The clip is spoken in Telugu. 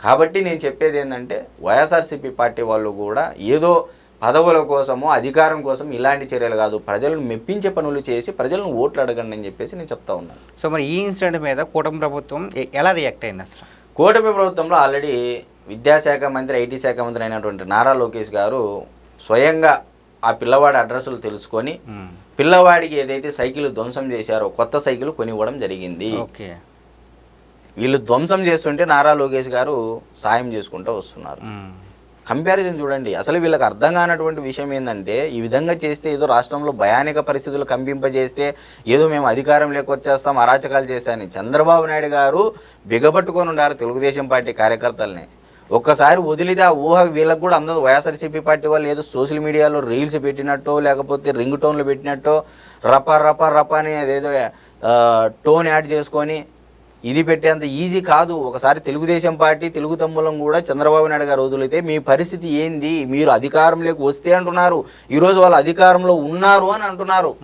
కాబట్టి నేను చెప్పేది ఏంటంటే వైఎస్ఆర్సీపీ పార్టీ వాళ్ళు కూడా ఏదో పదవుల కోసమో అధికారం కోసం ఇలాంటి చర్యలు కాదు. ప్రజలను మెప్పించే పనులు చేసి ప్రజలను ఓట్లు అడగండి అని చెప్పేసి నేను చెప్తా ఉన్నాను. సో మరి ఈ ఇన్సిడెంట్ మీద కూటమి ప్రభుత్వం ఎలా రియాక్ట్ అయింది అసలు? కూటమి ప్రభుత్వంలో ఆల్రెడీ విద్యాశాఖ మంత్రి ఐటీ శాఖ మంత్రి అయినటువంటి నారా లోకేష్ గారు స్వయంగా ఆ పిల్లవాడి అడ్రస్లు తెలుసుకొని. పిల్లవాడికి ఏదైతే సైకిల్ ధ్వంసం చేశారో కొత్త సైకిల్ కొనివ్వడం జరిగింది. ఓకే. వీళ్ళు ధ్వంసం చేస్తుంటే నారా లోకేష్ గారు సాయం చేసుకుంటూ వస్తున్నారు. కంపారిజన్ చూడండి. అసలు వీళ్ళకి అర్థం కానటువంటి విషయం ఏంటంటే ఈ విధంగా చేస్తే ఏదో రాష్ట్రంలో భయానక పరిస్థితులు కంపింపజేస్తే ఏదో మేము అధికారం లేకొచ్చేస్తాం అరాచకాలు చేస్తామని చంద్రబాబు నాయుడు గారు బిగపట్టుకొని ఉన్నారు తెలుగుదేశం పార్టీ కార్యకర్తల్ని. ఒక్కసారి వదిలితే ఆ ఊహ వీళ్ళకి కూడా అందరూ వైఎస్ఆర్సీపీ పార్టీ వాళ్ళు ఏదో సోషల్ మీడియాలో రీల్స్ పెట్టినట్టో లేకపోతే రింగ్ టోన్లు పెట్టినట్టో రప రప రప అని అదేదో టోన్ యాడ్ చేసుకొని ఇది పెట్టేంత ఈజీ కాదు. ఒకసారి తెలుగుదేశం పార్టీ తెలుగు తమ్ములం కూడా చంద్రబాబు నాయుడు గారు వదిలితే మీ పరిస్థితి ఏంది? మీరు అధికారంలోకి వస్తే అంటున్నారు. ఈరోజు వాళ్ళు అధికారంలో ఉన్నారు అని అంటున్నారు.